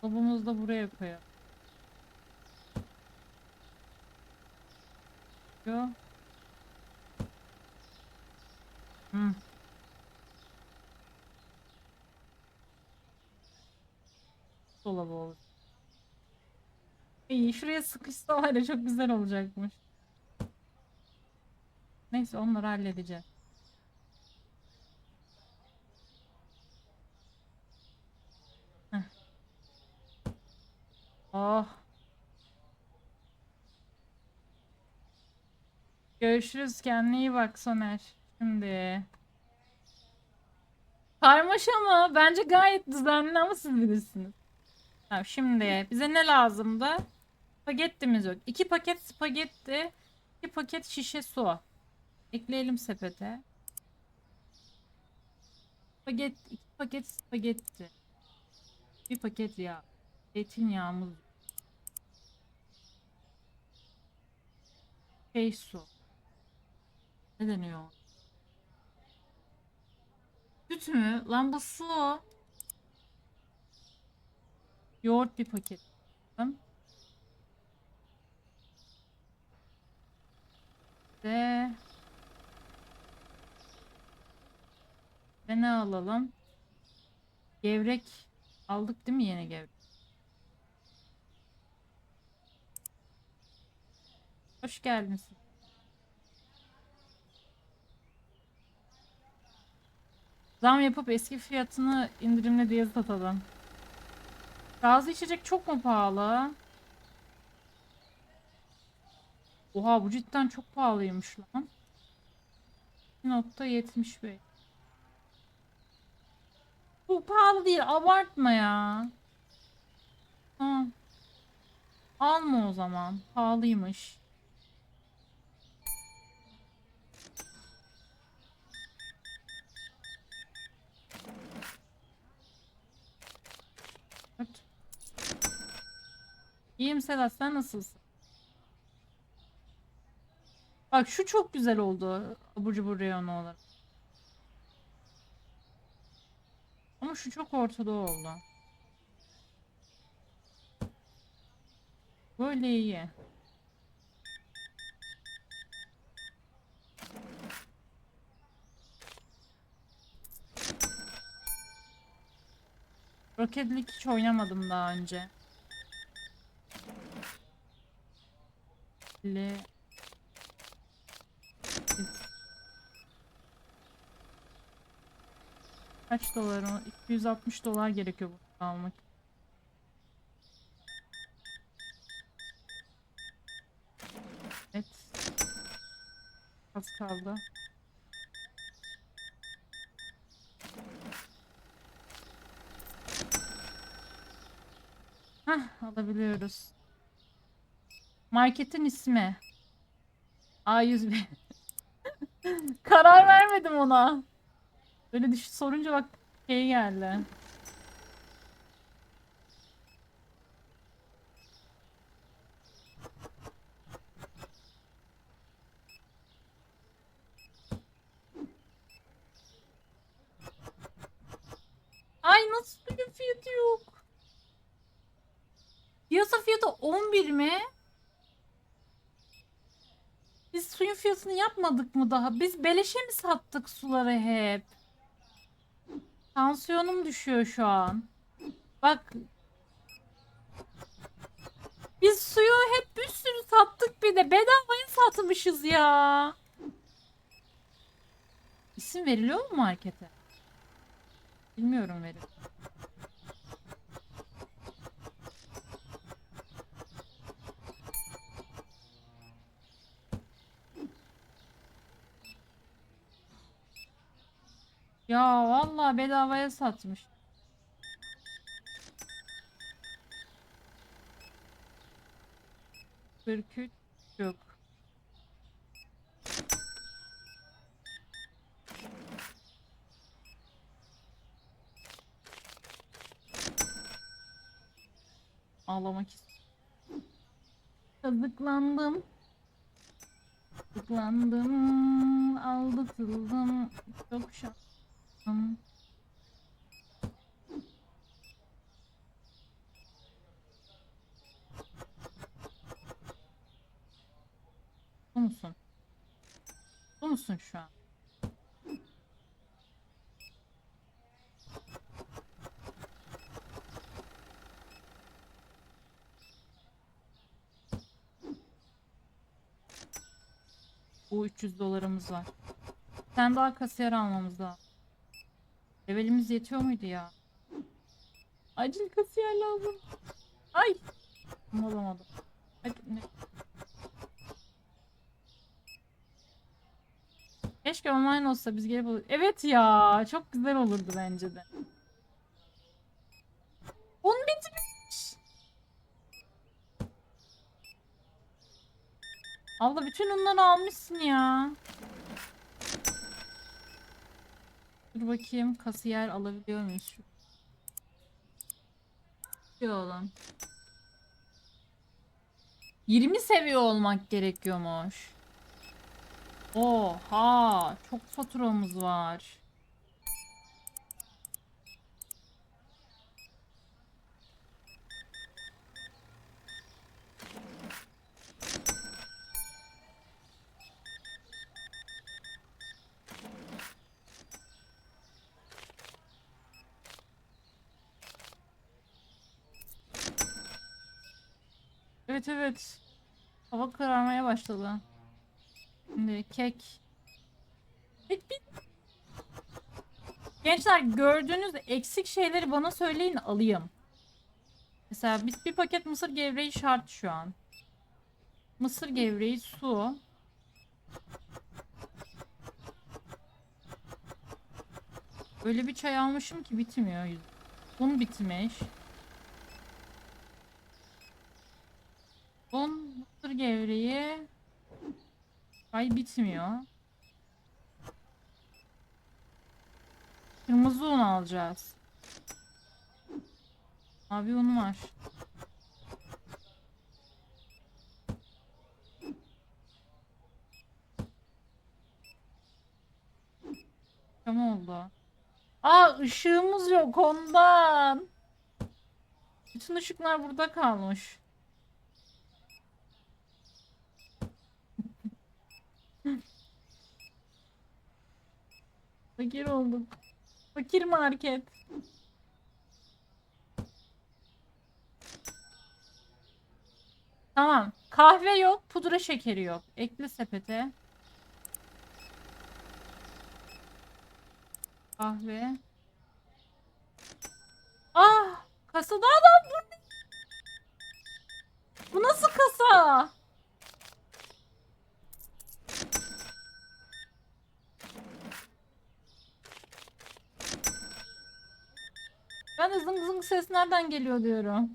Topumuzu da buraya koyalım. Yo. Hı. Dolabı olur. İyi şuraya sıkışsa var ya çok güzel olacakmış. Neyse onları halledeceğiz. Oh. Görüşürüz kendine iyi bak Soner. Şimdi. Karmaşa mı? Bence gayet düzenli ama siz bilirsiniz. Tamam, şimdi bize ne lazımdı? Spagettimiz yok. İki paket spagetti. iki paket şişe su. Ekleyelim sepete. Spagetti, iki paket spagetti. Bir paket yağ. Zeytinyağımız. Şey su. Ne deniyor? Süt mü? Lan bu su. Yoğurt bir paket. Ve ve ne alalım? Gevrek aldık değil mi yeni gevrek? Hoş geldin. Zam yapıp eski fiyatını indirimli diye satalım. Gazlı içecek çok mu pahalı? Oha bu cidden çok pahalıymış lan. 2.75 Bu pahalı değil abartma ya. Ha. Alma o zaman. Pahalıymış. İyiyim Sedat sen nasılsın? Bak şu çok güzel oldu. Abur cubur reyonu olarak. Ama şu çok ortada oldu. Böyle iyi. Rocket League hiç oynamadım daha önce. Le Kaç dolar o? 260 dolar gerekiyor bunu almak. Evet. Az kaldı. Hah alabiliyoruz. Marketin ismi. A101. Karar vermedim ona. Böyle düş sorunca bak şey geldi. Ay nasıl bir fiyatı yok? Piyasa fiyatı 11 mi? Biz suyun fiyatını yapmadık mı daha? Biz beleşe mi sattık suları hep? Tansiyonum düşüyor şu an. Bak. Biz suyu hep bir sürü sattık bir de bedavaya satmışız ya. İsim veriliyor mu markete? Bilmiyorum verir. Ya vallahi bedavaya satmış. Kırk yok. Ağlamak istiyorum. Kazıklandım. Kazıklandım. Aldatıldım. Çok Hmm. Bu musun? Bu musun şu an? Bu 300 dolarımız var. Sen daha kasiyer almamız lazım. Levelimiz yetiyor muydu ya? Acil kasiyer lazım. Ay. Ama Olamadım. Ay, ne- Keşke online olsa biz gelip olur. Evet ya. Çok güzel olurdu bence de. Un bitmiş. Abla bütün unları almışsın ya. Dur bakayım kasiyer alabiliyor muyuz? Yok oğlum. 20 seviye olmak gerekiyormuş. Oha, çok faturamız var. Evet evet. Hava kararmaya başladı. Şimdi kek. Kek bit. Gençler gördüğünüz eksik şeyleri bana söyleyin alayım. Mesela biz bir paket mısır gevreği şart şu an. Mısır gevreği, su. Öyle bir çay almışım ki bitmiyor. Un bitmiş. Un, mısır gevreği. Ay bitmiyor. Kırmızı un alacağız. Abi un var. Tam oldu. Aa ışığımız yok ondan. Bütün ışıklar burada kalmış. Fakir olduk. Fakir market. Tamam. Kahve yok, pudra şekeri yok. Ekle sepete. Kahve. Ah! Kasada adam bu. Bu nasıl kasa? De zıng zıng ses nereden geliyor diyorum.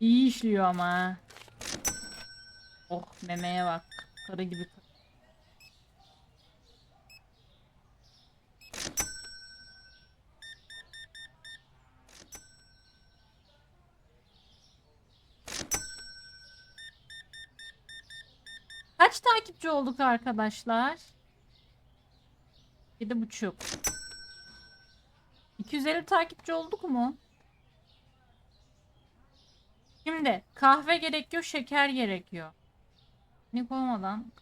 İyi işliyor ama. Oh memeye bak. Karı gibi. Takipçi olduk arkadaşlar? Yedi buçuk. 250 takipçi olduk mu? Şimdi kahve gerekiyor, şeker gerekiyor. Ne koymadan?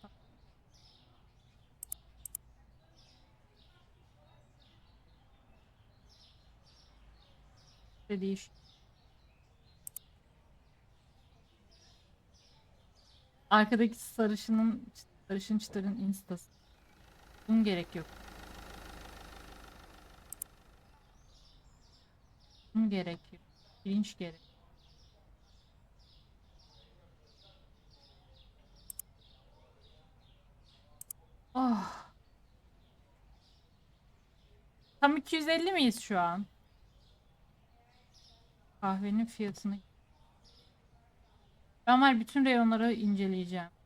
Dediği iş. Arkadaki sarışının sarışın çıtırın instası. Bunun gerek yok. Bunun gerek yok. Pirinç gerek. Oh. Tam 250 miyiz şu an? Kahvenin fiyatını. Ben var bütün reyonları inceleyeceğim.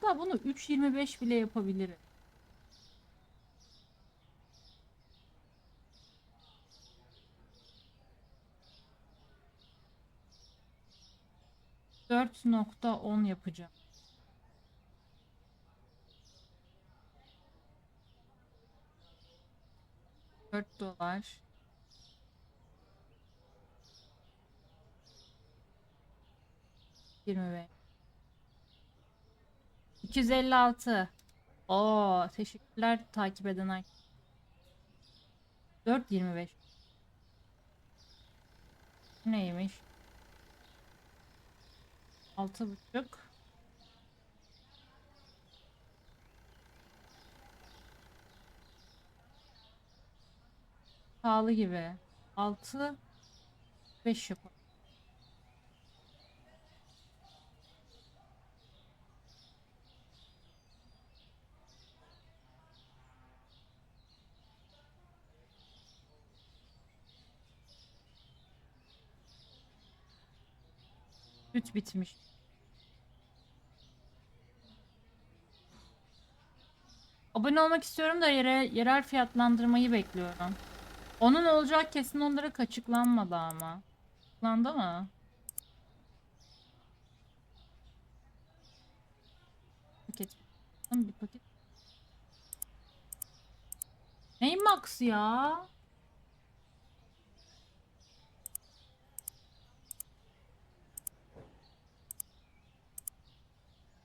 Hatta bunu 3.25 bile yapabilirim. 4.10 yapacağım. Dört dolar. Yirmi beş. 256. Oo, teşekkürler takip eden ay. 4.25. Neymiş? Altı buçuk. Pahalı gibi. Altı beş yapalım. Süt bitmiş. Abone olmak istiyorum da yere, yerel fiyatlandırmayı bekliyorum. Onun olacak kesin olarak açıklanmadı ama. Açıklandı mı? Paket. Bir paket. Ney Max ya?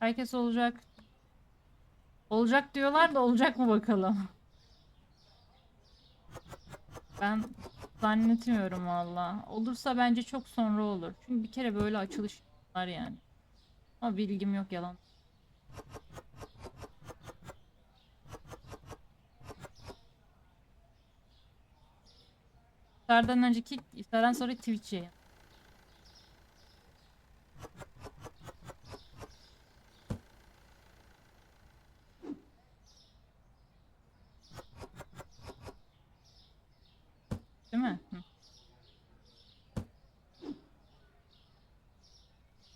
Herkes olacak. Olacak diyorlar da olacak mı bakalım. Ben zannetmiyorum valla. Olursa bence çok sonra olur. Çünkü bir kere böyle açılış var yani. Ama bilgim yok yalan. İftardan önceki, iftardan sonra Twitch yayın. Değil mi? Hı.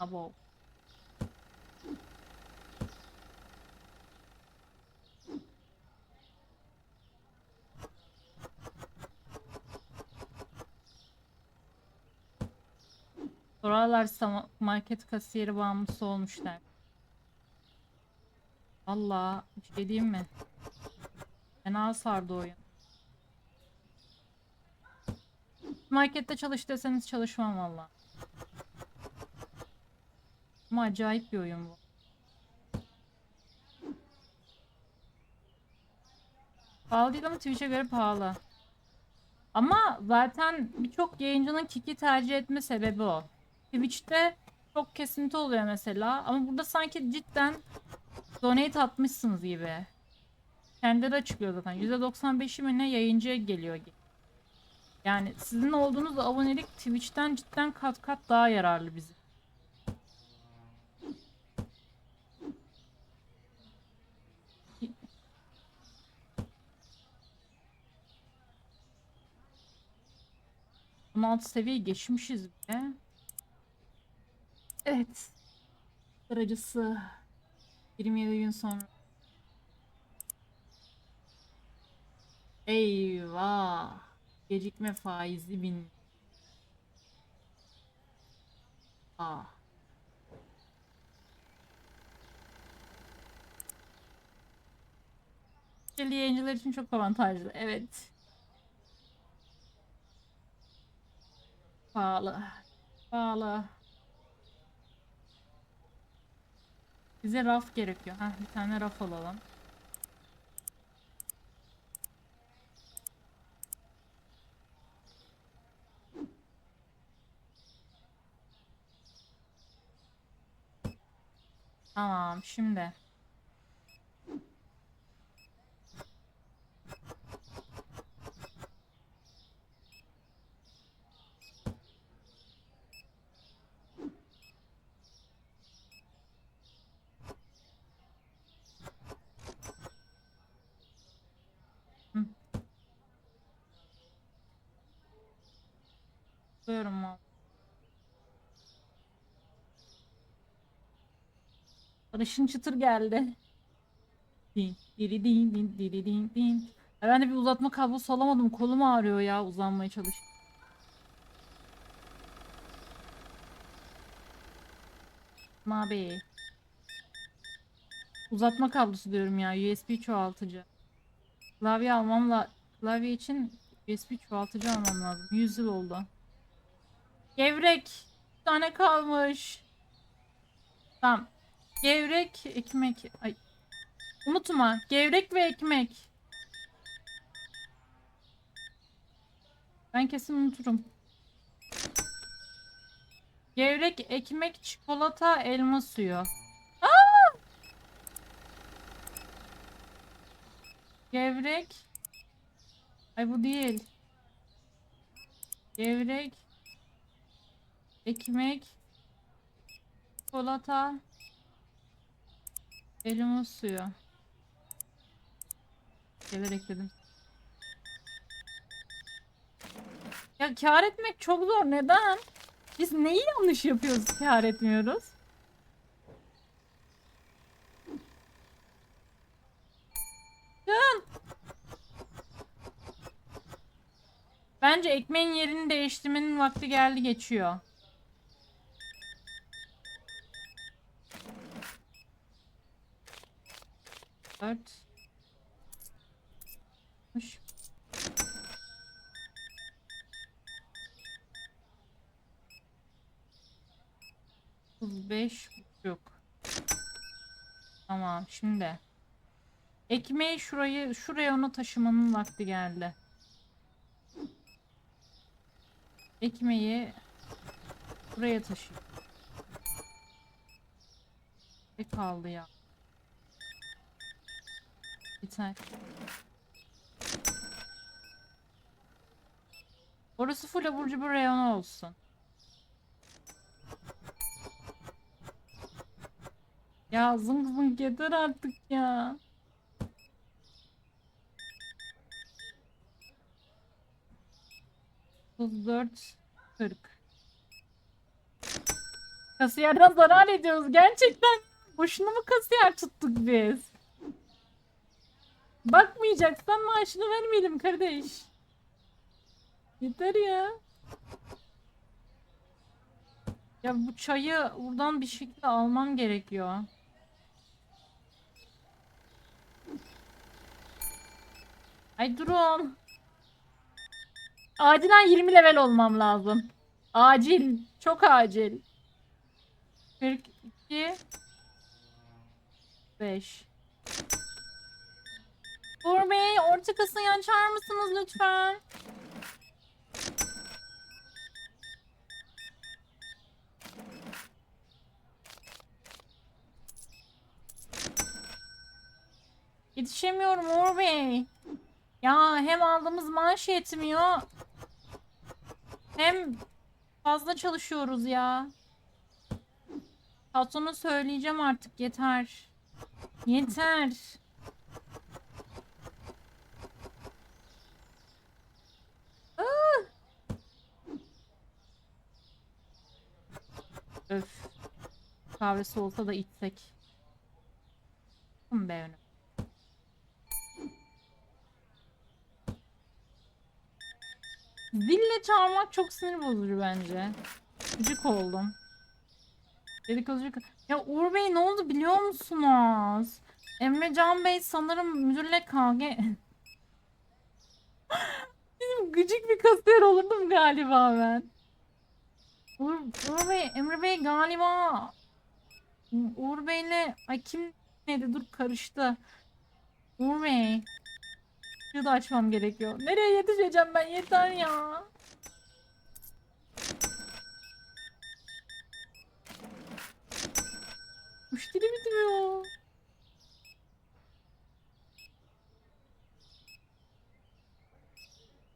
Abo. Sorarlarsa market kasiyeri bağımlısı olmuşlar. Allah bir şey diyeyim mi? Fena sardı oyun. Markette çalış deseniz çalışmam valla. Ama acayip bir oyun bu. Pahalı değil ama Twitch'e göre pahalı. Ama zaten birçok yayıncının Kiki tercih etme sebebi o. Twitch'te çok kesinti oluyor mesela. Ama burada sanki cidden donate atmışsınız gibi. Kendileri açıklıyor zaten. %95'i mi ne yayıncıya geliyor gibi. Yani sizin olduğunuz abonelik Twitch'ten cidden kat kat daha yararlı bizim. 16 seviye geçmişiz bile. Evet. Aracısı 27 gün sonra. Eyvah. Gecikme faizi bin. Ah. Yayıncılar için çok avantajlı. Evet. Pahalı. Pahalı. Bize raf gerekiyor. Ha, bir tane raf alalım. Tamam şimdi. Barış'ın çıtır geldi. Din, diri din, din, diri din, din. Ben de bir uzatma kablosu alamadım. Kolum ağrıyor ya uzanmaya çalış. Uzatma abi. Uzatma kablosu diyorum ya. USB çoğaltıcı. Klavye almamla klavye için USB çoğaltıcı almam lazım. 100 yıl oldu. Gevrek. Bir tane kalmış. Tamam. Gevrek, ekmek. Ay. Unutma. Gevrek ve ekmek. Ben kesin unuturum. Gevrek, ekmek, çikolata, elma suyu. Aa! Gevrek. Ay bu değil. Gevrek. Ekmek. Çikolata. Elma suyu. Şeyler ekledim. Ya kar etmek çok zor. Neden? Biz neyi yanlış yapıyoruz kar etmiyoruz? Can! Bence ekmeğin yerini değiştirmenin vakti geldi geçiyor. Dört. Üç. Otuz beş buçuk. Tamam şimdi. Ekmeği şurayı şuraya onu taşımanın vakti geldi. Ekmeği buraya taşı. Ne kaldı ya? Biter. Orası full abur cubur reyonu olsun. Ya zıng zıng yeter artık ya. Dört, kırk. Kasiyerden zarar ediyoruz gerçekten. Boşuna mı kasiyer tuttuk biz? Bakmayacaksan maaşını vermeyelim kardeş. Yeter ya. Ya bu çayı buradan bir şekilde almam gerekiyor. Ay durun. Acilen 20 level olmam lazım. Acil. Çok acil. 42 5 Uğur Bey orta kasayı açar mısınız lütfen? Yetişemiyorum Uğur Bey. Ya hem aldığımız maaş yetmiyor. Hem fazla çalışıyoruz ya. Patrona söyleyeceğim artık yeter. Yeter. Ah! Öf. Kahvesi olsa da içsek. Bakın be önüm. Dille çağırmak çok sinir bozucu bence. Gıcık oldum. Dedikoducu... Ya Uğur Bey ne oldu biliyor musunuz? Emre Can Bey sanırım müdürle kavga... Benim gıcık bir kasiyer olurdum galiba ben. Uğur, Uğur Bey, Emre Bey galiba... Uğur Bey'le... Ay kim neydi dur karıştı. Uğur Bey. Şunu da açmam gerekiyor. Nereye yetişeceğim ben yeter ya. Müşteri bitmiyor.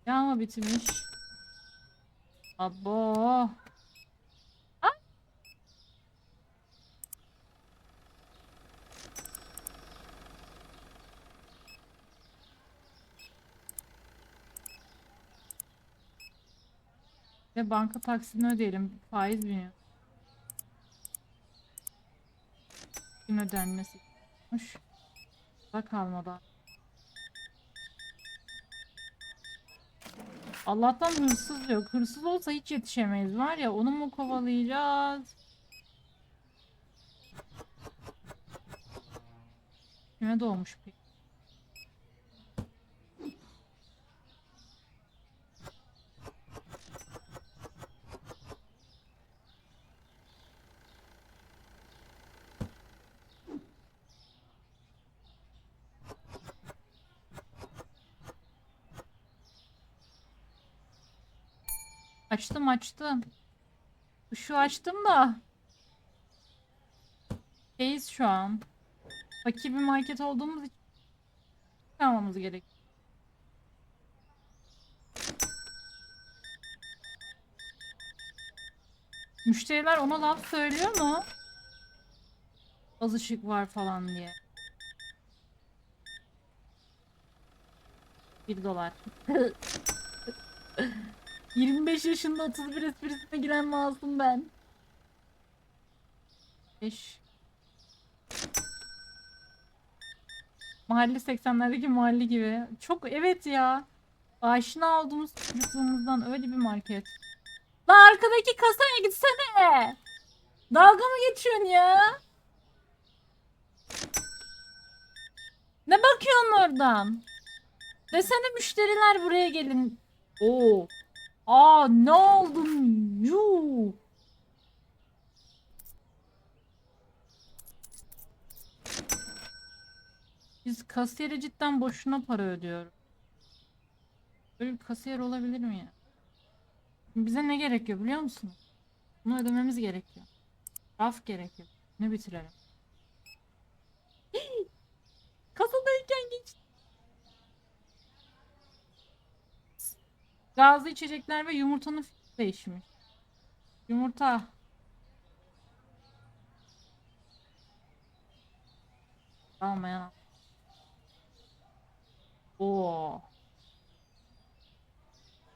Yağma bitmiş. Abo. de banka taksini ödeyelim. Faiz biniyor. Gün ödenmesi. Hoş. Da kalmadan. Allah'tan hırsız yok. Hırsız olsa hiç yetişemeyiz var ya. Onu mu kovalayacağız? Kime doğmuş peki? Açtım açtım. Şu açtım da. Şeyiz şu an. Fakir bir market olduğumuz için almamız gerek. Müşteriler ona laf söylüyor mu? Az ışık var falan diye. 1 dolar. 25 yaşında 31 esprisine giren masum ben. 5 Mahalle 80'lerdeki mahalle gibi. Çok evet ya. Aşina olduğumuz çocukluğumuzdan öyle bir market. La arkadaki kasaya gitsene. Dalga mı geçiyorsun ya? Ne bakıyorsun oradan? Desene müşteriler buraya gelin. Oo. Aa ne oldun? Yuu. Biz kasiyere cidden boşuna para ödüyoruz. Böyle bir kasiyer olabilir mi ya? Bize ne gerekiyor biliyor musun? Bunu ödememiz gerekiyor. Raf gerekiyor. Ne bitirelim? Kasadayken geçti. Gazlı içecekler ve yumurtanın fiyatı değişmiş. Yumurta. Almayan. Oo.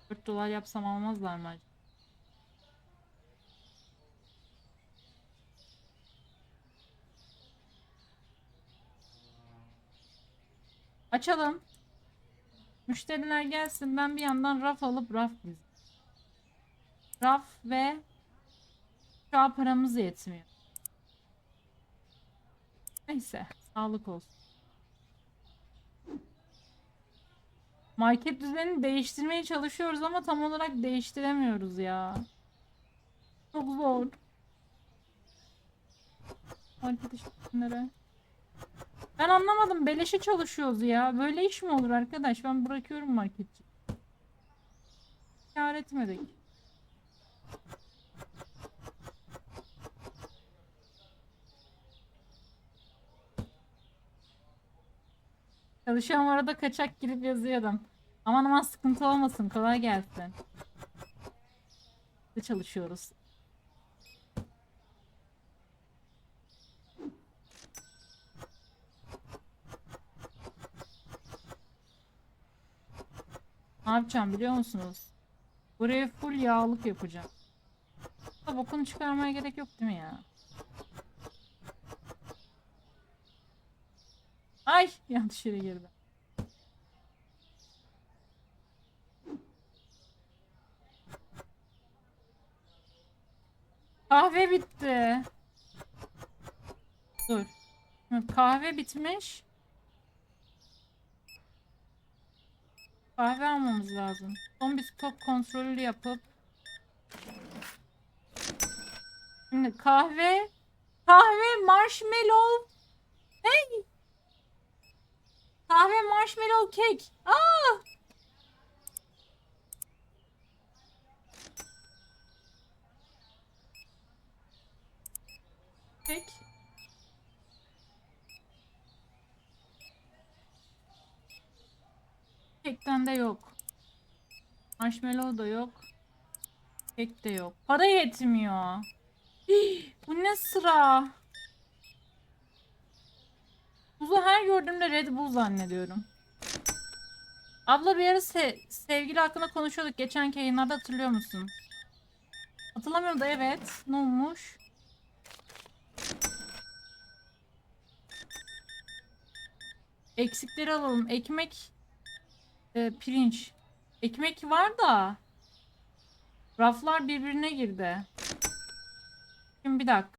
4 dolar yapsam almazlar mı acaba? Açalım. Müşteriler gelsin. Ben bir yandan raf alıp raf dizeyim. Raf ve şu an paramız yetmiyor. Neyse. Sağlık olsun. Market düzenini değiştirmeye çalışıyoruz ama tam olarak değiştiremiyoruz ya. Çok zor. Market işlemleri. Ben anlamadım. Beleşe çalışıyoruz ya. Böyle iş mi olur arkadaş? Ben bırakıyorum marketçi. Kâr etmedik. Çalışan arada kaçak girip yazıyordum. Aman aman sıkıntı olmasın. Kolay gelsin. Çalışıyoruz. Ne yapacağım biliyor musunuz? Buraya full yağlık yapacağım. Da bokunu çıkarmaya gerek yok değil mi ya? Ay yanlış yere girdim. Kahve bitti. Dur. Kahve bitmiş. Kahve almamız lazım. Son bir stok kontrolü yapıp. Şimdi kahve. Kahve marshmallow. Hey. Kahve marshmallow kek. Aa! Kek. Kekten de yok. Marshmallow da yok. Kek de yok. Para yetmiyor. Bu ne sıra? Buzu her gördüğümde Red Bull zannediyorum. Abla bir ara se- sevgili hakkında konuşuyorduk geçenki yayınlarda hatırlıyor musun? Hatırlamıyorum da evet. Ne olmuş? Eksikleri alalım. Ekmek, e, pirinç. Ekmek var da raflar birbirine girdi. Şimdi bir dakika.